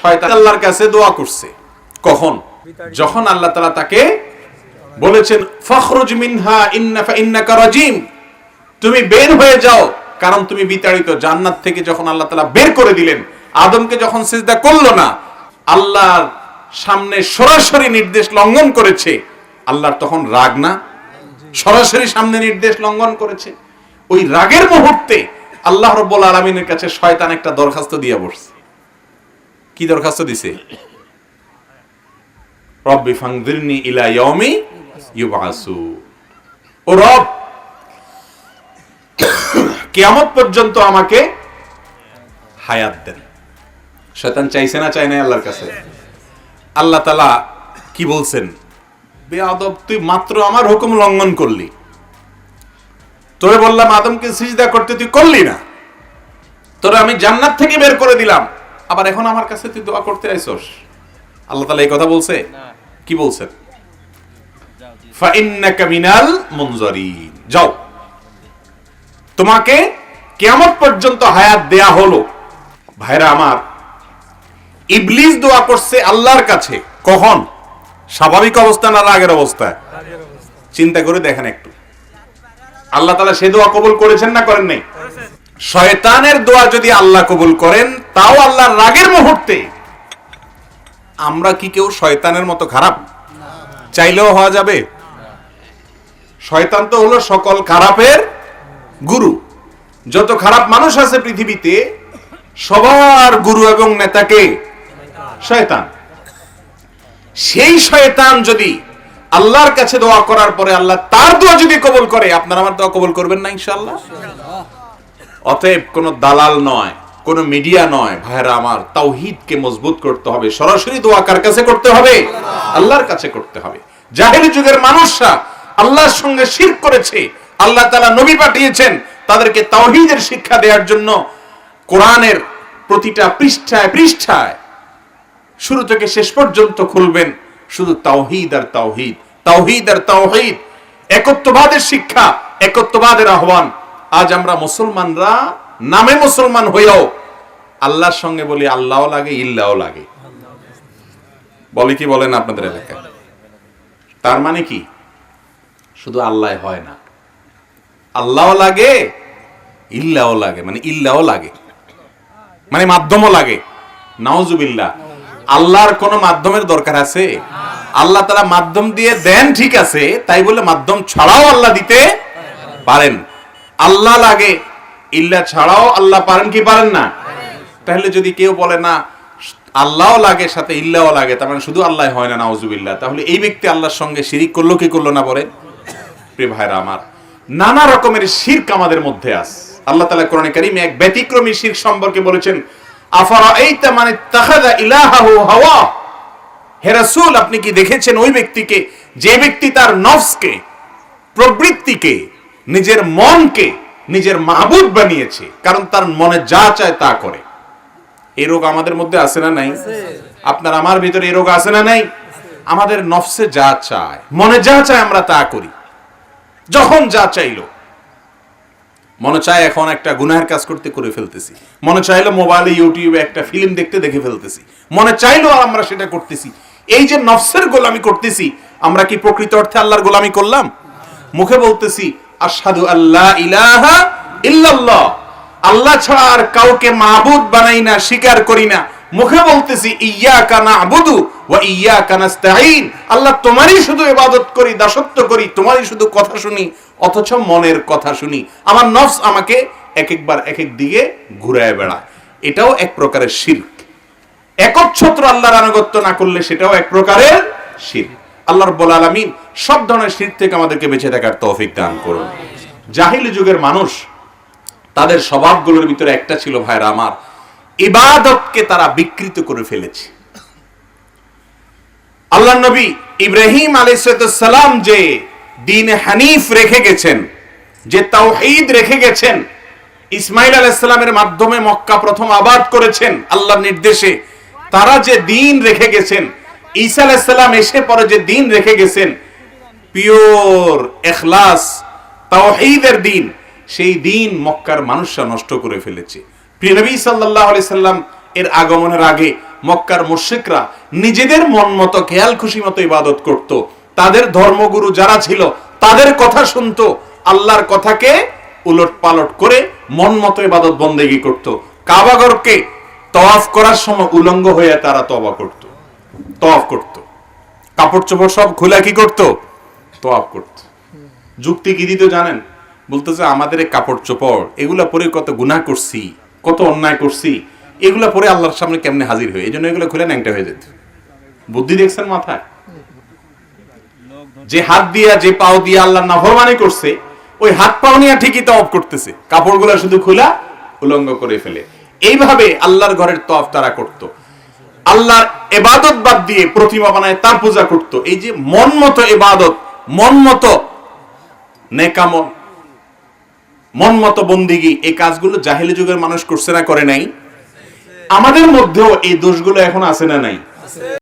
শয়তান আল্লাহর কাছে দোয়া করছে। কখন? যখন আল্লাহ তাকে বলেছেন, ফখরুজ মিনহা তুমি বের হয়ে যাও, কারণ তুমি বিতাড়িত। জান্নাত থেকে যখন আল্লাহ বের করে দিলেন, আদমকে যখন সিজদা করল না, আল্লাহর সামনে সরাসরি নির্দেশ লঙ্ঘন করেছে। আল্লাহর তখন রাগ না? সরাসরি সামনে নির্দেশ লঙ্ঘন করেছে? ওই রাগের মুহূর্তে আল্লাহ রব্বুল আলমিনের কাছে শয়তান একটা দরখাস্ত দিয়ে বসছে। কি দরখাস্ত দিছে? রব্বি ফাংদিরনি ইলা ইয়াউমি ইউবাসু। ও রব, কিয়ামত পর্যন্ত আমাকে হায়াত দেন। শয়তান চাইছে না না আল্লাহর কাছে? আল্লাহ তাআলা কি বলছেন? বেয়াদব তুই মাত্র আমার হুকুম লঙ্ঘন করলি। তোরে বললাম, আদমকে সিজদা করতে তুই করলি না। তোরে আমি জান্নাত থেকে বের করে দিলাম। আবার এখন আমার কাছে তুই দোয়া করতে আইছস আল্লাহ তালা এই কথা বলছে? কি বলছেন? মিনাল মুনজারিন। যাও। তোমাকে কিয়ামত পর্যন্ত হায়াত দেয়া হলো। ভাইরা আমার ইবলিস দোয়া করছে আল্লাহর কাছে। কখন? স্বাভাবিক অবস্থা না রাগের অবস্থায় চিন্তা করে দেখেন একটু। আল্লাহ তালা সে দোয়া কবুল করেছেন না করেন নাই? শয়তানের দোয়া যদি আল্লাহ কবুল করেন, তাও আল্লাহর রাগের মুহূর্তে। আমরা কি কেউ শয়তানের মতো খারাপ? চাইলেও হওয়া যাবে। শয়তান তো হলো সকল খারাপের গুরু। যত খারাপ মানুষ আছে পৃথিবীতে, সবার গুরু এবং নেতাকে শয়তান। সেই শয়তান যদি আল্লাহর কাছে দোয়া করার পরে আল্লাহ তার দোয়া যদি কবুল করে, আপনার আমার দোয়া কবুল করবেন না ইনশাআল্লাহ? অতএব কোন দালাল নয়, কোন মিডিয়া নয় ভাইরা আমার, তাওহিদকে মজবুত করতে হবে, সরাসরি দোয়া কার কাছে করতে হবে? আল্লাহর কাছে করতে হবে। জাহেলি যুগের মানুষরা আল্লাহর সঙ্গে শিরক করেছে, আল্লাহ তাআলা নবী পাঠিয়েছেন, তাদেরকে তাওহীদের শিক্ষা দেওয়ার জন্য কোরআনের প্রতিটা পৃষ্ঠায় পৃষ্ঠায় শুরু থেকে শেষ পর্যন্ত খুলবেন, শুধু তাওহিদ আর তাওহিদ, তাওহীদ আর তাওহীদ, একত্ববাদের শিক্ষা, একত্ববাদের আহ্বান। আজ আমরা মুসলমানরা নামে মুসলমান হইয়াও আল্লাহর সঙ্গে বলি আল্লাহও লাগে ইল্লাও লাগে। বলে কি বলেন আপনাদের এলাকায়? তার মানে কি? শুধু আল্লাহ হয় না। আল্লাহও লাগে ইল্লাও লাগে মানে ইল্লাও লাগে। মানে মাধ্যমও লাগে। নাওজুবিল্লাহ আল্লাহর কোন মাধ্যমের দরকার আছে? আল্লাহ তারা মাধ্যম দিয়ে দেন ঠিক আছে, তাই বলে মাধ্যম ছাড়াও আল্লাহ দিতে পারেন। আল্লাহ লাগে, ইল্লা ছাড়াও আল্লাহ পারেন কি পারেন না? তাহলে যদি কেউ বলে না, আল্লাহও লাগে, সাথে ইল্লাও লাগে, তার মানে শুধু আল্লাহ হয় না, নাউজুবিল্লাহ। তাহলে এই ব্যক্তি আল্লাহর সঙ্গে শিরিক করল, কি করল না বলে? প্রিয় ভাইরা আমার, নানা রকমের শিরক আমাদের মধ্যে আছে। আল্লাহ তাআলা কোরআনে কারীমে এক ব্যতিক্রমী শিরক সম্পর্কে বলেছেন আফারা এইতা মানে তাখাদা ইলাহাহু হাওয়া? হে রাসূল, আপনি কি দেখেছেন ওই ব্যক্তিকে, যে ব্যক্তি তার নফসকে, প্রবৃত্তিকে নিজের মনকে নিজের মাহবুব বানিয়েছে, কারণ তার মনে যা চায় তা করে। এই রোগ আমাদের মধ্যে আছে না নাই? আপনার আমার ভিতরে এই রোগ আছে না নাই? আমাদের নফসে যা চায়, মনে যা চায় আমরা তা করি। যখন যা চাইলো। মনে চায় এখন একটা গুনাহের কাজ করতে করে ফেলতেছি। মনে চাইলো মোবাইলে, ইউটিউবে একটা ফিল্ম দেখতে দেখে ফেলতেছি। মনে চাইলো আর আমরা সেটা করতেছি। এই যে নফসের গোলামি করতেছি, আমরা কি প্রকৃত অর্থে আল্লাহর গোলামি করলাম? মুখে বলতেছি আশহাদু আল্লাহ ইলাহা ইল্লাল্লাহ। আল্লাহ ছাড়া আর কাউকে মাবুদ বানাই না, স্বীকার করি না। মুখে বলতেছি নাবুদু ওয়া ইয়াকা নাস্তাঈন। আল্লাহ তোমারই শুধু করি, দাসত্ব করি, তোমারই শুধু কথা শুনি, অথচ মনের কথা শুনি। আমার নফস আমাকে এক একবার এক এক দিকে ঘুরায় বেড়ায়। এটাও এক প্রকারের শিরক। একচ্ছত্র আল্লাহর আনুগত্য না করলে সেটাও এক প্রকারের শির আল্লাহ রব্বুল আলামিন সব ধরনের শির থেকে আমাদেরকে বেঁচে থাকার তৌফিক দান করুন। জাহিলি যুগের মানুষ, তাদের স্বভাবগুলোর ভিতরে একটা ছিল, ভাইরা আমার, ইবাদতকে তারা বিকৃত করে ফেলেছে। আল্লাহ নবী ইব্রাহিম আলাইসালাম যে দিন হানিফ রেখে গেছেন, যে তাওহীদ রেখে গেছেন, ইসমাইল আলাইসালামের মাধ্যমে মক্কা প্রথম আবাদ করেছেন, আল্লাহর নির্দেশে, তারা যে দিন রেখে গেছেন ঈসা আলাইসাল্লাম এসে পরে যে দিন রেখে গেছেন, পিওর এখলাস, তাওহীদের দিন, সেই দিন মক্কার মানুষরা নষ্ট করে ফেলেছে। প্রিয় নবী সাল্লাল্লাহু আলাইহি সাল্লাম এর আগমনের আগে মক্কার মুশরিকরা নিজেদের মন মতো, খেয়াল খুশি মতো ইবাদত করত। তাদের ধর্মগুরু যারা ছিল, তাদের কথা শুনতো, আল্লাহর কথাকে উলট পালট করে মন মতো ইবাদত বন্দেগী করত। কাবাগরকে তওয়াফ করার সময় উলঙ্গ হয়ে তারা তবা করত। তওয়াফ করত। কাপড় চোপড় সব খোলা কি করত? তওয়াফ করত। যুক্তি কি দিত জানেন? বলতেছে, আমাদের এই কাপড় চোপড় এগুলা পরে কত গুনাহ করছি, কত অন্যায় করছি, এগুলা পরে আল্লাহর সামনে কেমনে হাজির হয়ে এই জন্য এগুলো খুলে ন্যাংটা হয়ে যেত। বুদ্ধি দেখছেন মাথায়? যে হাত দিয়া, যে পাও দিয়া আল্লাহ নাফরমানি করছে, ওই হাত পাও নিয়ে ঠিকই তওয়াফ করতেছে। কাপড়গুলো শুধু খোলা উলঙ্গ করে ফেলে। এইভাবে আল্লাহর ঘরের তফ তারা করত। আল্লাহর এবাদত বাদ দিয়ে প্রতিমা বানায়, তার পূজা করত। এই যে মন মতো এবাদত, মন মতো নেকামল মন মতো বন্দিগি, এই কাজগুলো জাহিলি যুগের মানুষ করছে না, করে নাই? আমাদের মধ্যেও এই দোষগুলো এখন আছে না নাই?